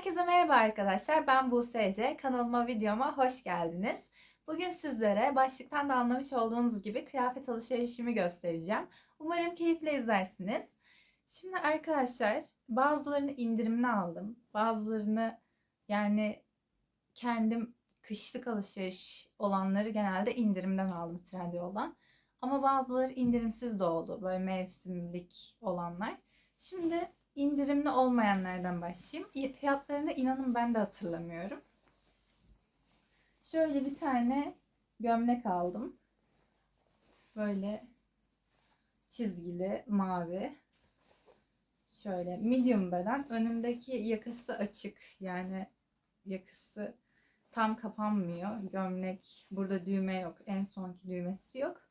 Herkese merhaba arkadaşlar. Ben Buse Ece. Kanalıma, videoma hoş geldiniz. Bugün sizlere başlıktan da anlamış olduğunuz gibi kıyafet alışverişimi göstereceğim. Umarım keyifle izlersiniz. Şimdi arkadaşlar bazılarını indirimli aldım. Bazılarını yani kendim kışlık alışveriş olanları genelde indirimden aldım Trendyol'dan. Ama bazıları indirimsiz de oldu. Böyle mevsimlik olanlar. Şimdi indirimli olmayanlardan başlayayım. Fiyatlarını inanın ben de hatırlamıyorum. Şöyle bir tane gömlek aldım. Böyle çizgili mavi. Şöyle medium beden. Önündeki yakası açık. Yani yakası tam kapanmıyor. Gömlek burada düğme yok. En sonki düğmesi yok.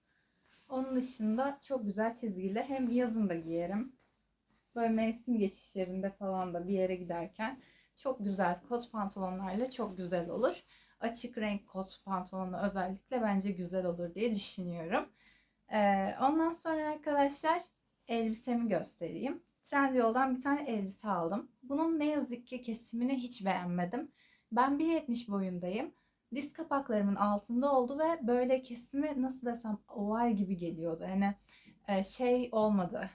Onun dışında çok güzel çizgili. Hem yazın da giyerim böyle mevsim geçişlerinde falan da bir yere giderken çok güzel kot pantolonlarla çok güzel olur. Açık renk kot pantolonu özellikle bence güzel olur diye düşünüyorum. Ee, ondan sonra arkadaşlar elbisemi göstereyim. Trendyol'dan bir tane elbise aldım. Bunun ne yazık ki kesimini hiç beğenmedim. Ben 1.70 boyundayım. Diz kapaklarımın altında oldu ve böyle kesimi nasıl desem oval gibi geliyordu. Yani e, şey olmadı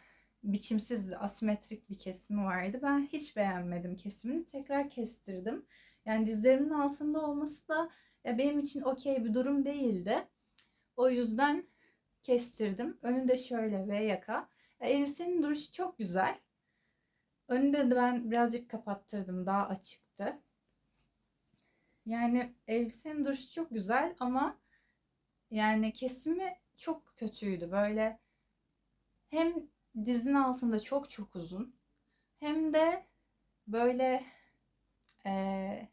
biçimsiz, asimetrik bir kesimi vardı. Ben hiç beğenmedim kesimini. Tekrar kestirdim. Yani dizlerimin altında olması da ya benim için okey bir durum değildi. O yüzden kestirdim. Önünde şöyle V yaka. Ya elbisenin duruşu çok güzel. Önünde de ben birazcık kapattırdım. Daha açıktı. Yani elbisenin duruşu çok güzel ama yani kesimi çok kötüydü. Böyle hem dizin altında çok çok uzun. Hem de böyle e,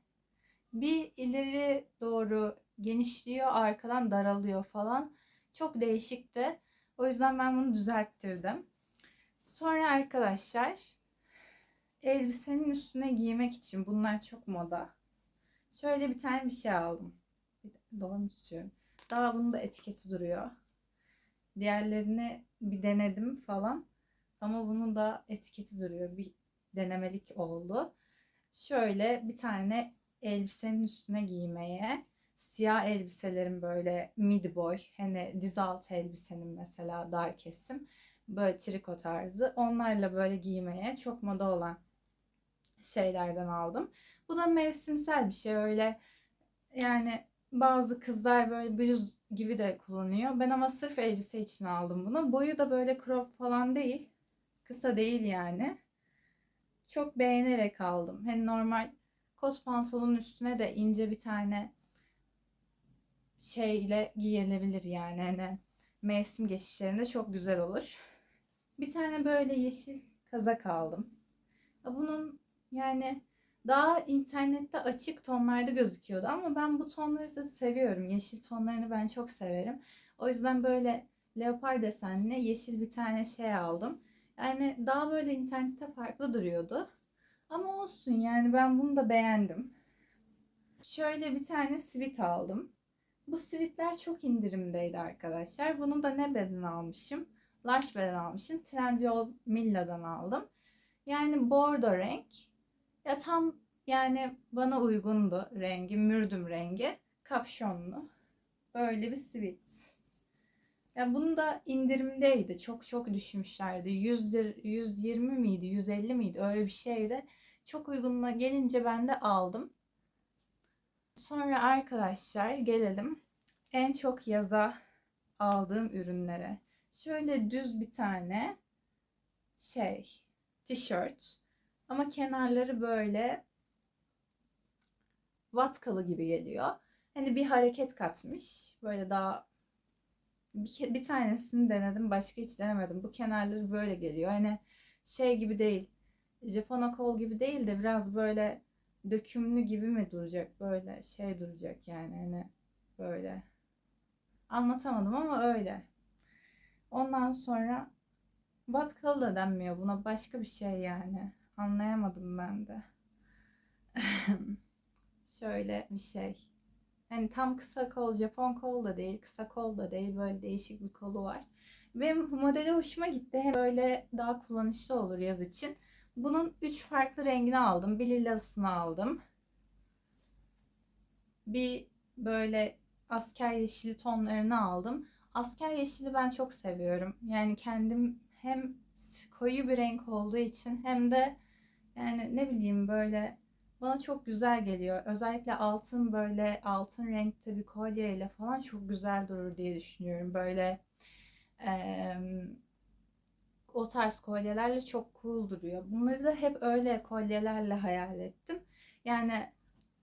bir ileri doğru genişliyor, arkadan daralıyor falan. Çok değişikti. O yüzden ben bunu düzelttirdim. Sonra arkadaşlar elbisenin üstüne giymek için bunlar çok moda. Şöyle bir tane bir şey aldım. Doğru mu tutuyorum? Daha bunun da etiketi duruyor. Diğerlerini bir denedim falan. Ama bunun da etiketi duruyor. Bir denemelik oldu. Şöyle bir tane elbisenin üstüne giymeye. Siyah elbiselerin böyle midi boy. Hani diz altı elbisenin mesela dar kesim. Böyle triko tarzı. Onlarla böyle giymeye çok moda olan şeylerden aldım. Bu da mevsimsel bir şey. Öyle yani bazı kızlar böyle bluz gibi de kullanıyor. Ben ama sırf elbise için aldım bunu. Boyu da böyle crop falan değil. Kısa değil yani. Çok beğenerek aldım. Hani normal kot pantolonun üstüne de ince bir tane şeyle giyilebilir yani. Hani mevsim geçişlerinde çok güzel olur. Bir tane böyle yeşil kazak aldım. Bunun yani daha internette açık tonlarda gözüküyordu ama ben bu tonları da seviyorum. Yeşil tonlarını ben çok severim. O yüzden böyle leopar desenli yeşil bir tane şey aldım. Yani daha böyle internette farklı duruyordu. Ama olsun yani ben bunu da beğendim. Şöyle bir tane sweat aldım. Bu sweatler çok indirimdeydi arkadaşlar. Bunu da ne beden almışım? Large beden almışım. Trendyol Milla'dan aldım. Yani bordo renk. Ya tam yani bana uygundu rengi. Mürdüm rengi. Kapşonlu. Böyle bir sweat. Ya bunu da indirimdeydi. Çok çok düşmüşlerdi. 100 lir, 120 miydi, 150 miydi? Öyle bir şeydi. Çok uygununa gelince ben de aldım. Sonra arkadaşlar gelelim en çok yaza aldığım ürünlere. Şöyle düz bir tane şey tişört ama kenarları böyle vatkalı gibi geliyor. Hani bir hareket katmış. Böyle daha bir, bir tanesini denedim başka hiç denemedim. Bu kenarları böyle geliyor. Hani şey gibi değil. Japona kol gibi değil de biraz böyle dökümlü gibi mi duracak? Böyle şey duracak yani hani böyle. Anlatamadım ama öyle. Ondan sonra vatkalı da denmiyor buna başka bir şey yani. Anlayamadım ben de. Şöyle bir şey. Hani tam kısa kol, Japon kol da değil, kısa kol da değil. Böyle değişik bir kolu var. Benim modeli hoşuma gitti. Hem böyle daha kullanışlı olur yaz için. Bunun üç farklı rengini aldım. Bir lilasını aldım. Bir böyle asker yeşili tonlarını aldım. Asker yeşili ben çok seviyorum. Yani kendim hem koyu bir renk olduğu için hem de yani ne bileyim böyle bana çok güzel geliyor. Özellikle altın böyle altın renkte bir kolyeyle falan çok güzel durur diye düşünüyorum. Böyle eee, o tarz kolyelerle çok cool duruyor. Bunları da hep öyle kolyelerle hayal ettim. Yani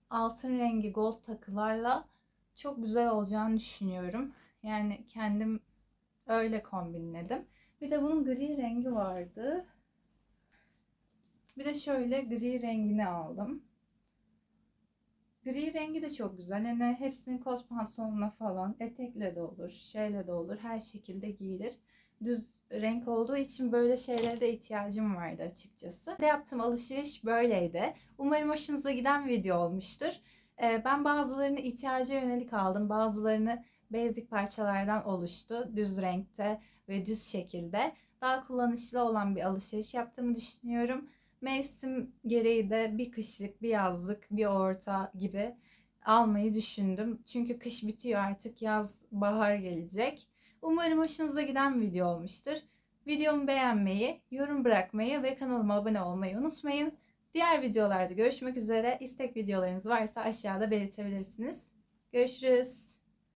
altın rengi gold takılarla çok güzel olacağını düşünüyorum. Yani kendim öyle kombinledim. Bir de bunun gri rengi vardı. Bir de şöyle gri rengini aldım. Gri rengi de çok güzel. Yani hepsinin kot pantolonuna falan, etekle de olur, şeyle de olur. Her şekilde giyilir. Düz renk olduğu için böyle şeylere de ihtiyacım vardı açıkçası. Yaptığım alışveriş böyleydi. Umarım hoşunuza giden video olmuştur. Ee, Ben bazılarını ihtiyaca yönelik aldım. Bazılarını basic parçalardan oluştu. Düz renkte ve düz şekilde. Daha kullanışlı olan bir alışveriş yaptığımı düşünüyorum. Mevsim gereği de bir kışlık, bir yazlık, bir orta gibi almayı düşündüm. Çünkü kış bitiyor artık yaz, bahar gelecek. Umarım hoşunuza giden bir video olmuştur. Videomu beğenmeyi, yorum bırakmayı ve kanalıma abone olmayı unutmayın. Diğer videolarda görüşmek üzere. İstek videolarınız varsa aşağıda belirtebilirsiniz. Görüşürüz.